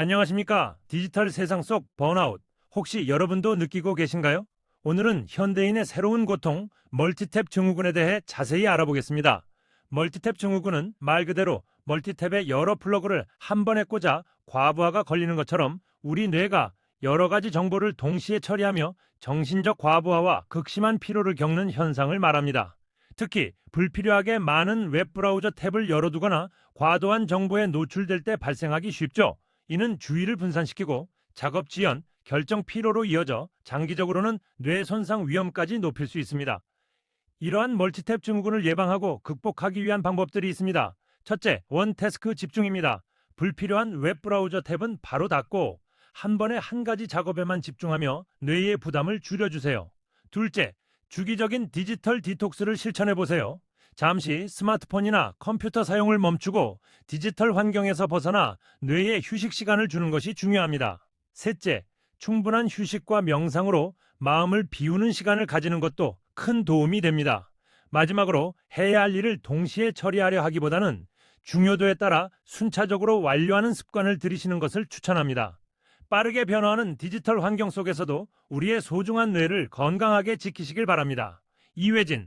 안녕하십니까. 디지털 세상 속 번아웃. 혹시 여러분도 느끼고 계신가요? 오늘은 현대인의 새로운 고통, 멀티탭 증후군에 대해 자세히 알아보겠습니다. 멀티탭 증후군은 말 그대로 멀티탭의 여러 플러그를 한 번에 꽂아 과부하가 걸리는 것처럼 우리 뇌가 여러 가지 정보를 동시에 처리하며 정신적 과부하와 극심한 피로를 겪는 현상을 말합니다. 특히 불필요하게 많은 웹브라우저 탭을 열어두거나 과도한 정보에 노출될 때 발생하기 쉽죠. 이는 주의를 분산시키고 작업 지연, 결정 피로로 이어져 장기적으로는 뇌 손상 위험까지 높일 수 있습니다. 이러한 멀티탭 증후군을 예방하고 극복하기 위한 방법들이 있습니다. 첫째, 원 태스크 집중입니다. 불필요한 웹 브라우저 탭은 바로 닫고 한 번에 한 가지 작업에만 집중하며 뇌의 부담을 줄여주세요. 둘째, 주기적인 디지털 디톡스를 실천해 보세요. 잠시 스마트폰이나 컴퓨터 사용을 멈추고 디지털 환경에서 벗어나 뇌에 휴식 시간을 주는 것이 중요합니다. 셋째, 충분한 휴식과 명상으로 마음을 비우는 시간을 가지는 것도 큰 도움이 됩니다. 마지막으로 해야 할 일을 동시에 처리하려 하기보다는 중요도에 따라 순차적으로 완료하는 습관을 들이시는 것을 추천합니다. 빠르게 변화하는 디지털 환경 속에서도 우리의 소중한 뇌를 건강하게 지키시길 바랍니다. 이회진